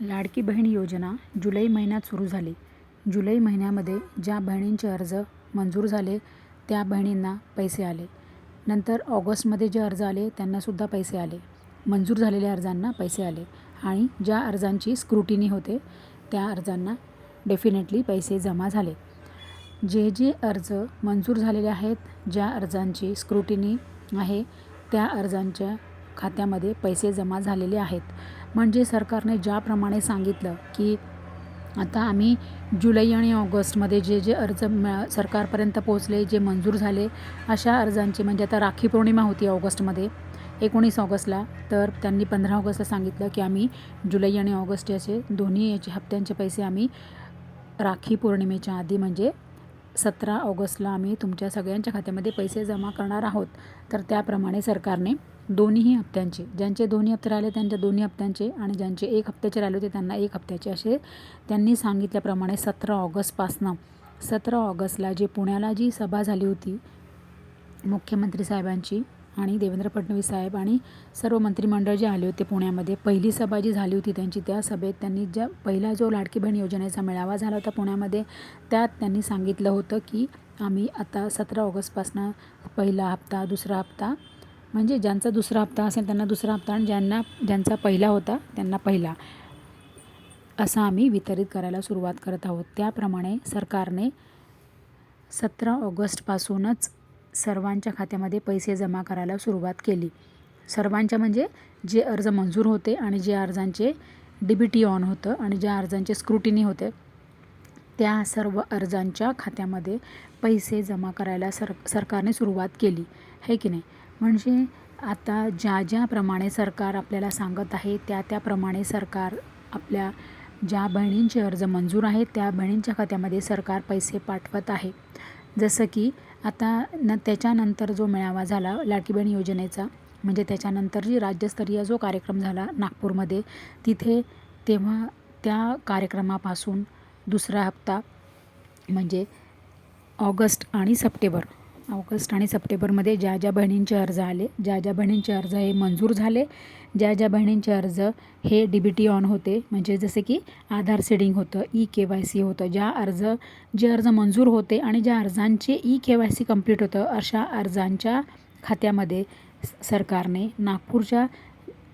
लाडकी बहीण योजना जुलै महिन्यात सुरू झाली. जुलै महिन्यामध्ये ज्या बहिणींचे अर्ज मंजूर झाले त्या बहिणींना पैसे आले. नंतर ऑगस्टमध्ये जे अर्ज आले त्यांनासुद्धा पैसे आले. मंजूर झालेल्या अर्जांना पैसे आले आणि ज्या अर्जांची स्क्रुटिनी होते त्या अर्जांना डेफिनेटली पैसे जमा झाले. जे जे अर्ज मंजूर झालेले आहेत ज्या अर्जांची स्क्रुटिनी आहे त्या अर्जांच्या खात्यामध्ये पैसे जमा झालेले आहेत. म्हणजे सरकारने ज्याप्रमाणे सांगितलं की आता आम्ही जुलै आणि ऑगस्टमध्ये जे जे अर्ज सरकारपर्यंत पोहोचले जे मंजूर झाले अशा अर्जांचे म्हणजे आता राखी पौर्णिमा होती ऑगस्टमध्ये एकोणीस ऑगस्टला. तर त्यांनी पंधरा ऑगस्टला सांगितलं की आम्ही जुलै आणि ऑगस्ट याचे दोन्ही याचे हप्त्यांचे पैसे आम्ही राखी पौर्णिमेच्या आधी म्हणजे सतरा ऑगस्टला आम्ही तुमच्या सगळ्यांच्या खात्यामध्ये पैसे जमा करणार आहोत. तर त्याप्रमाणे सरकारने दोन्हीही हप्त्यांचे. ज्यांचे दोन्ही हप्ते राहिले त्यांच्या दोन्ही हप्त्यांचे आणि ज्यांचे एक हप्त्याचे राहिले होते त्यांना एक हप्त्याचे. असे त्यांनी सांगितल्याप्रमाणे सतरा ऑगस्टपासनं सतरा ऑगस्टला जे पुण्याला जी सभा झाली होती मुख्यमंत्री साहेबांची आणि देवेंद्र फडणवीस साहेब आणि सर्व मंत्रिमंडळ जे आले होते पुण्यामध्ये पहिली सभा जी झाली होती त्यांची त्या सभेत त्यांनी ज्या पहिला जो लाडकी बहीण योजनेचा मेळावा झाला होता पुण्यामध्ये त्यात त्यांनी सांगितलं होतं की आम्ही आता सतरा ऑगस्टपासनं पहिला हप्ता दुसरा हप्ता म्हणजे ज्यांचा दुसरा हप्ता असेल त्यांना दुसरा हप्ता आणि ज्यांना ज्यांचा पहिला होता त्यांना पहिला. असा आम्ही वितरित करायला सुरुवात करत आहोत. त्याप्रमाणे सरकारने सतरा ऑगस्टपासूनच सर्वांच्या खात्यामध्ये पैसे जमा करायला सुरुवात केली. सर्वांच्या म्हणजे जे अर्ज मंजूर होते आणि जे अर्जांचे डी बी टी ऑन होतं आणि ज्या अर्जांचे स्क्रुटिनी होते त्या सर्व अर्जांच्या खात्यामध्ये पैसे जमा करायला सर सरकारने सुरुवात केली. आहे की नाही? म्हणजे आता ज्या ज्याप्रमाणे सरकार आपल्याला सांगत आहे त्या त्याप्रमाणे सरकार आपल्या ज्या बहिणींचे अर्ज मंजूर आहेत त्या बहिणींच्या खात्यामध्ये सरकार पैसे पाठवत आहे. जसं की आता न त्याच्यानंतर जो मेळावा झाला लाडकी बहीण योजनेचा म्हणजे त्याच्यानंतर जी राज्यस्तरीय जो कार्यक्रम झाला नागपूरमध्ये तिथे तेव्हा त्या कार्यक्रमापासून दुसरा हप्ता म्हणजे ऑगस्ट आणि सप्टेंबर ऑगस्ट आणि सप्टेंबरमध्ये ज्या ज्या बहिणींचे अर्ज आले ज्या ज्या बहिणींचे अर्ज हे मंजूर झाले ज्या ज्या बहिणींचे अर्ज हे डी बी टी ऑन होते म्हणजे जसे की आधार सेडिंग होतं ई के वाय सी होतं ज्या अर्ज जे अर्ज मंजूर होते आणि ज्या अर्जांचे E K Y C complete होतं अशा अर्जांच्या खात्यामध्ये सरकारने नागपूरच्या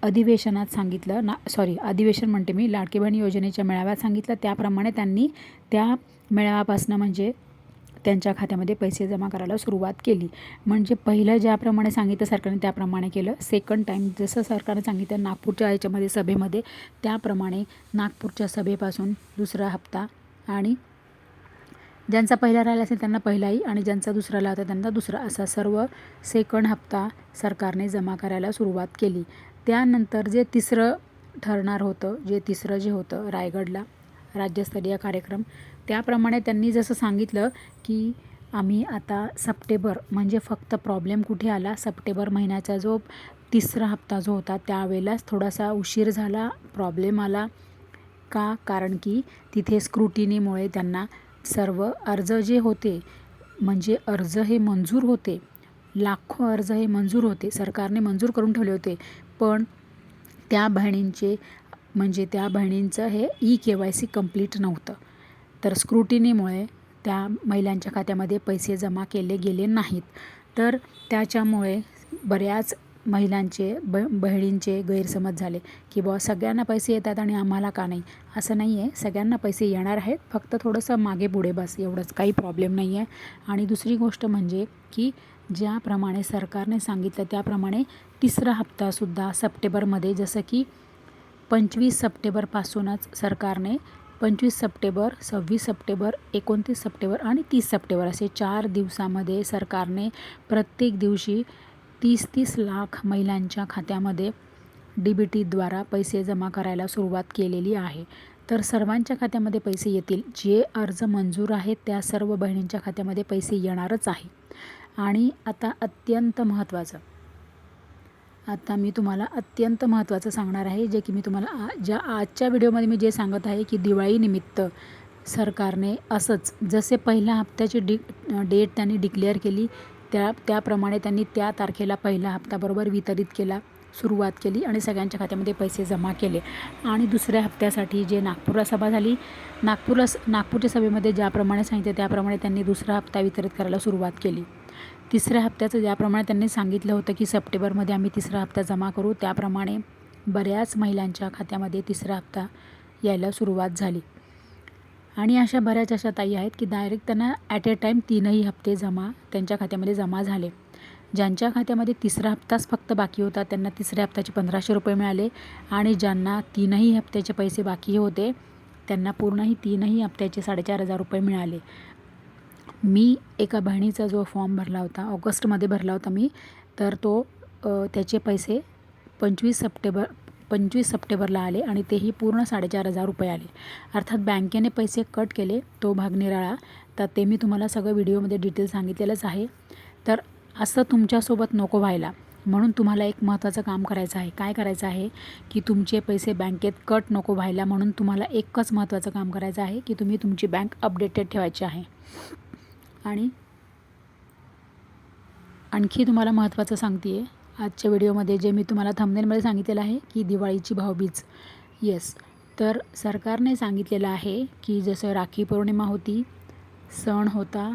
अधिवेशनात सांगितलं ना सॉरी अधिवेशन म्हणते मी लाडकी बहीण योजनेच्या मेळाव्यात सांगितलं त्याप्रमाणे त्यांनी त्या मेळाव्यापासून म्हणजे त्यांच्या खात्यामध्ये पैसे जमा करायला सुरुवात केली. म्हणजे पहिलं ज्याप्रमाणे सांगितलं सरकारने त्याप्रमाणे केलं. सेकंड टाईम जसं सरकारने सांगितलं नागपूरच्या याच्यामध्ये सभेमध्ये त्याप्रमाणे नागपूरच्या सभेपासून दुसरा हप्ता आणि ज्यांचा पहिला राहिला असेल त्यांना पहिलाही आणि ज्यांचा दुसरा राहिला त्यांना दुसरा असा सर्व सेकंड हप्ता सरकारने जमा करायला सुरुवात केली. त्यानंतर जे तिसरं ठरणार होतं जे तिसरं जे होतं रायगडला राज्यस्तरीय कार्यक्रम. त्याप्रमाणे त्यांनी जसं सांगितलं की आम्ही आता सप्टेंबर म्हणजे फक्त प्रॉब्लेम कुठे आला? सप्टेंबर महिन्याचा जो तिसरा हप्ता जो होता त्यावेळेलाच थोडासा उशीर झाला प्रॉब्लेम आला. का? कारण की तिथे स्क्रुटिनीमुळे त्यांना सर्व अर्ज जे होते म्हणजे अर्ज हे मंजूर होते. लाखो अर्ज हे मंजूर होते. सरकारने मंजूर करून ठेवले होते. पण त्या बहिणींचे म्हणजे त्या बहिणींचं हे E K Y C complete नव्हतं. तर स्क्रुटिनीमुळे त्या महिलांच्या खात्यामध्ये पैसे जमा केले गेले नाहीत. तर त्याच्यामुळे बऱ्याच महिलांचे ब बहिणींचे गैरसमज झाले की बुवा सगळ्यांना पैसे येतात आणि आम्हाला का नाही? असं नाही आहे सगळ्यांना पैसे येणार आहेत. फक्त थोडंसं मागे पुढे बस. एवढंच. काही प्रॉब्लेम नाही आहे आणि दुसरी गोष्ट म्हणजे की ज्याप्रमाणे सरकारने सांगितलं त्याप्रमाणे तिसरा हप्तासुद्धा सप्टेंबरमध्ये जसं की पंचवीस सप्टेंबरपासूनच सरकारने पंचवीस सप्टेंबर सव्वीस सप्टेंबर एकोणतीस सप्टेंबर आणि तीस सप्टेंबर असे चार दिवसामध्ये सरकारने प्रत्येक दिवशी तीस तीस लाख महिलांच्या खात्यामध्ये डी बी टीद्वारा पैसे जमा करायला सुरुवात केलेली आहे. तर सर्वांच्या खात्यामध्ये पैसे येतील. जे अर्ज मंजूर आहेत त्या सर्व बहिणींच्या खात्यामध्ये पैसे येणारच आहे. आणि आता अत्यंत महत्त्वाचं आता मी तुम्हाला अत्यंत महत्त्वाचं सांगणार आहे जे की मी तुम्हाला आ ज्या आजच्या व्हिडिओमध्ये मी जे सांगत आहे की दिवाळीनिमित्त सरकारने असंच जसे पहिल्या हप्त्याची डि डेट त्यांनी डिक्लेअर केली त्या त्याप्रमाणे त्यांनी त्या तारखेला पहिला हप्त्याबरोबर वितरित केला सुरुवात केली आणि सगळ्यांच्या खात्यामध्ये पैसे जमा केले. आणि दुसऱ्या हप्त्यासाठी जे नागपूरला सभा झाली नागपूरला नागपूरच्या सभेमध्ये ज्याप्रमाणे सांगितले त्याप्रमाणे त्यांनी दुसरा हप्ता वितरित करायला सुरुवात केली. तिसऱ्या हप्त्याचं ज्याप्रमाणे त्यांनी सांगितलं होतं की सप्टेंबरमध्ये आम्ही तिसरा हप्ता जमा करू त्याप्रमाणे बऱ्याच महिलांच्या खात्यामध्ये तिसरा हप्ता यायला सुरुवात झाली. आणि अशा बऱ्याच अशा ताई आहेत की डायरेक्ट त्यांना ॲट अ टाईम तीनही हप्ते जमा त्यांच्या खात्यामध्ये जमा झाले. ज्यांच्या खात्यामध्ये तिसरा हप्ताच फक्त बाकी होता त्यांना तिसऱ्या हप्त्याचे पंधराशे रुपये मिळाले आणि ज्यांना तीनही हप्त्याचे पैसे बाकी होते त्यांना पूर्णही तीनही हप्त्याचे साडेचार हजार रुपये मिळाले. मी एका बहिणीचा जो फॉर्म भरला होता ऑगस्टमध्ये भरला होता मी तर तो त्याचे पैसे पंचवीस सप्टेंबर पंचवीस सप्टेंबरला आले आणि तेही पूर्ण साडेचार हजार रुपये आले. अर्थात बँकेने पैसे कट केले तो भाग निराळा तर ते मी तुम्हाला सगळं व्हिडिओमध्ये डिटेल सांगितलेलंच आहे. तर असं तुमच्यासोबत नको व्हायला. म्हणून तुम्हाला एक महत्त्वाचं काम करायचं आहे. काय करायचं आहे? की तुमचे पैसे बँकेत कट नको व्हायला म्हणून तुम्हाला एकच महत्त्वाचं काम करायचं आहे की तुम्ही तुमची बँक अपडेटेड ठेवायची आहे. आणि आणखी तुम्हाला महत्त्वाचं सांगते आहे आजच्या व्हिडिओमध्ये जे मी तुम्हाला थंबनेलमध्ये सांगितलेलं आहे की दिवाळीची भाऊबीज. येस तर सरकारने सांगितलेलं आहे की जसं राखी पौर्णिमा होती सण होता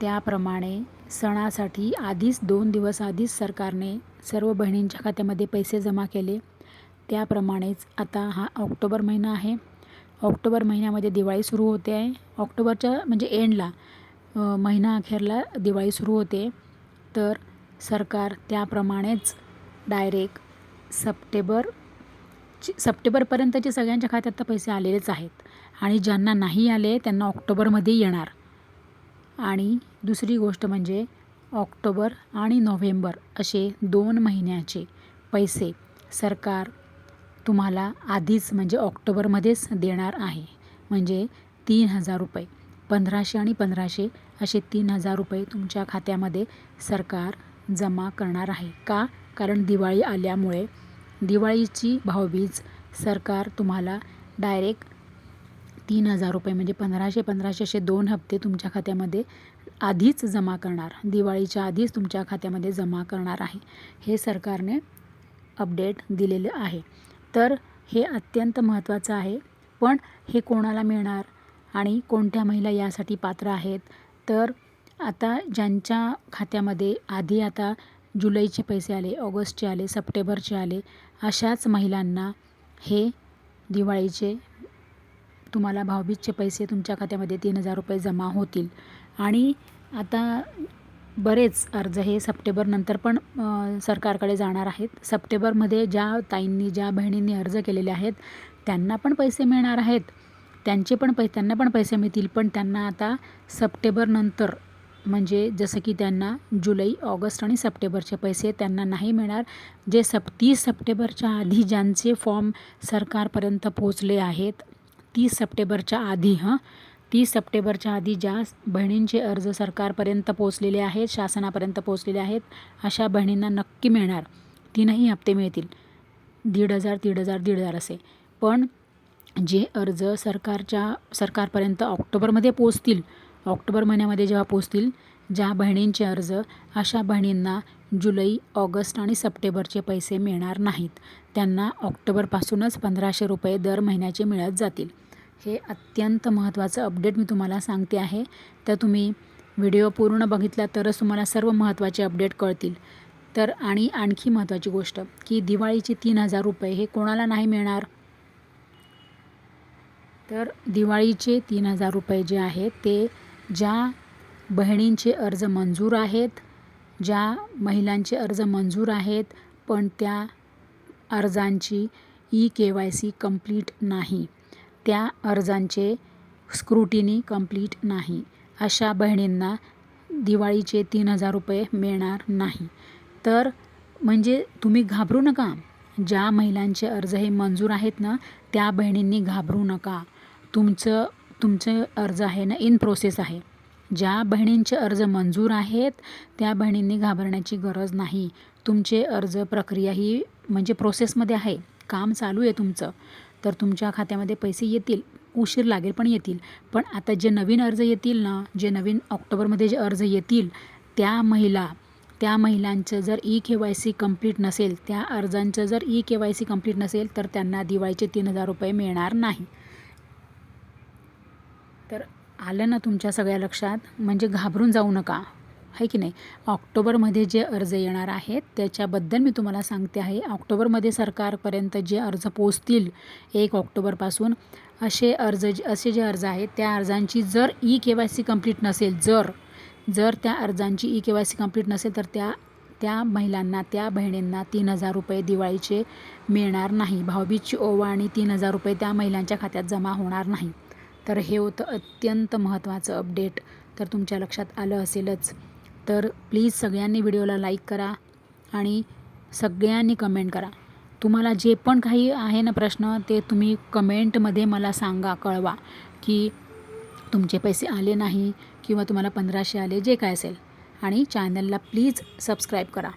त्याप्रमाणे सणासाठी आधीच दोन दिवस आधीच सरकारने सर्व बहिणींच्या खात्यामध्ये पैसे जमा केले. त्याप्रमाणेच आता हा ऑक्टोबर महिना आहे. ऑक्टोबर महिन्यामध्ये दिवाळी सुरू होते. आहे ऑक्टोबरच्या म्हणजे एंडला महिना अखेरला दिवाळी सुरू होते. तर सरकार त्याप्रमाणेच डायरेक्ट सप्टेंबर सप्टेबरपर्यंतचे सप्टेंबरपर्यंतचे सगळ्यांच्या खात्यात तर पैसे आलेलेच आहेत. आणि ज्यांना नाही आले त्यांना ऑक्टोबरमध्ये येणार. आणि दुसरी गोष्ट म्हणजे ऑक्टोबर आणि नोव्हेंबर असे दोन महिन्याचे पैसे सरकार तुम्हाला आधीच म्हणजे ऑक्टोबरमध्येच देणार आहे. म्हणजे तीन हजार रुपये. पंधराशे आणि पंधराशे असे तीन हजार रुपये तुमच्या खात्यामध्ये सरकार जमा करणार आहे. का? कारण दिवाळी आल्यामुळे दिवाळीची भाऊबीज सरकार तुम्हाला डायरेक्ट तीन हजार रुपये म्हणजे पंधराशे पंधराशे असे दोन हप्ते तुमच्या खात्यामध्ये आधीच जमा करणार. दिवाळीच्या आधीच तुमच्या खात्यामध्ये जमा करणार आहे. हे सरकारने अपडेट दिलेलं आहे. तर हे अत्यंत महत्त्वाचं आहे. पण हे कोणाला मिळणार आणि कोणत्या महिला यासाठी पात्र आहेत? तर आता ज्यांच्या खात्यामध्ये आधी आता जुलैचे पैसे आले ऑगस्टचे आले सप्टेंबरचे आले अशाच महिलांना हे दिवाळीचे तुम्हाला भाऊबीजचे पैसे तुमच्या खात्यामध्ये तीन हजार रुपये जमा होतील. आणि आता बरेच अर्ज हे सप्टेंबरनंतर पण सरकारकडे जाणार आहेत. सप्टेंबरमध्ये ज्या ताईंनी ज्या बहिणींनी अर्ज केलेले आहेत त्यांना पण पैसे मिळणार आहेत. त्यांचे पण पै त्यांना पण पैसे मिळतील पण त्यांना आता सप्टेंबरनंतर म्हणजे जसं की त्यांना जुलै ऑगस्ट आणि सप्टेंबरचे पैसे त्यांना नाही मिळणार जे सप तीस सप्टेंबरच्या आधी ज्यांचे फॉर्म सरकारपर्यंत पोहोचले आहेत तीस सप्टेंबरच्या आधी हां. तीस सप्टेंबरच्या आधी ज्या बहिणींचे अर्ज सरकारपर्यंत पोचलेले आहेत शासनापर्यंत पोचलेले आहेत अशा बहिणींना नक्की मिळणार. तीनही हप्ते मिळतील. दीड हजार दीड हजार दीड हजार असे. पण जे अर्ज सरकारच्या सरकारपर्यंत ऑक्टोबरमध्ये पोचतील ऑक्टोबर महिन्यामध्ये जेव्हा पोचतील ज्या बहिणींचे अर्ज अशा बहिणींना जुलै ऑगस्ट आणि सप्टेंबरचे पैसे मिळणार नाहीत. त्यांना ऑक्टोबरपासूनच पंधराशे रुपये दर महिन्याचे मिळत जातील. हे अत्यंत महत्त्वाचं अपडेट मी तुम्हाला सांगते आहे. तर तुम्ही व्हिडिओ पूर्ण बघितला तरच तुम्हाला सर्व महत्त्वाचे अपडेट कळतील. तर आणि आणखी महत्त्वाची गोष्ट की दिवाळीचे तीन हजार रुपये हे कोणाला नाही मिळणार? तर दिवाळीचे तीन हजार रुपये जे आहेत ते ज्या बहिणींचे अर्ज मंजूर आहेत ज्या महिलांचे अर्ज मंजूर आहेत पण त्या अर्जांची E K Y C complete नाही. त्या अर्जांचे स्क्रुटिनी कंप्लीट नाही. अशा बहिणींना दिवाळीचे तीन हजार रुपये मिळणार नाही. तर म्हणजे तुम्ही घाबरू नका. ज्या महिलांचे अर्ज हे मंजूर आहेत ना त्या बहिणींनी घाबरू नका. तुमचं तुमचं अर्ज आहे ना इन प्रोसेस आहे. ज्या बहिणींचे अर्ज मंजूर आहेत त्या बहिणींनी घाबरण्याची गरज नाही. तुमचे अर्ज प्रक्रिया ही म्हणजे प्रोसेसमध्ये आहे. काम चालू आहे तुमचं. तर तुमच्या खात्यामध्ये पैसे येतील उशीर लागेल पण येतील. पण आता जे नवीन अर्ज येतील ना जे नवीन ऑक्टोबरमध्ये जे अर्ज येतील त्या महिला त्या महिलांचं जर E K Y C complete नसेल त्या अर्जांचं जर E K Y C complete नसेल तर त्यांना दिवाळीचे तीन हजार रुपये मिळणार नाही. तर आलं ना तुमच्या सगळ्या लक्षात? म्हणजे घाबरून जाऊ नका. आहे की नाही? ऑक्टोबरमध्ये जे अर्ज येणार आहेत त्याच्याबद्दल मी तुम्हाला सांगते आहे. ऑक्टोबरमध्ये सरकारपर्यंत जे अर्ज पोचतील एक ऑक्टोबरपासून असे अर्ज असे जे अर्ज आहेत त्या अर्जांची जर E K Y C complete नसेल जर जर त्या अर्जांची E K Y C complete नसेल तर त्या त्या महिलांना त्या बहिणींना तीन हजार रुपये दिवाळीचे मिळणार नाही. भाऊबीजची ओवा आणि तीन हजार रुपये त्या महिलांच्या खात्यात जमा होणार नाही. तर हे होतं अत्यंत महत्त्वाचं अपडेट. तर तुमच्या लक्षात आलं असेलच. तर प्लीज सगळ्यांनी व्हिडिओला लाईक करा आणि सगळ्यांनी कमेंट करा. तुम्हाला जे पण काही आहे ना प्रश्न ते तुम्ही कमेंटमध्ये मला सांगा कळवा की तुमचे पैसे आले नाही किंवा तुम्हाला पंधराशे आले जे काय असेल. आणि चॅनलला प्लीज सबस्क्राईब करा.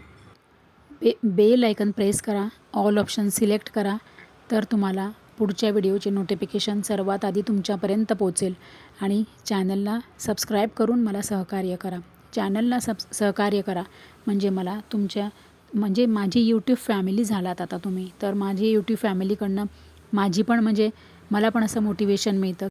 बे बेल आयकन प्रेस करा ऑल ऑप्शन सिलेक्ट करा तर तुम्हाला पुढच्या व्हिडिओचे नोटिफिकेशन सर्वात आधी तुमच्यापर्यंत पोचेल आणि चॅनलला सबस्क्राईब करून मला सहकार्य करा. चॅनलला सब सहकार्य करा. म्हणजे मला तुमच्या म्हणजे माझी यूट्यूब फॅमिली झालात आता तुम्ही. तर माझी यूट्यूब फॅमिलीकडनं माझी पण म्हणजे मला पण असं मोटिवेशन मिळतं.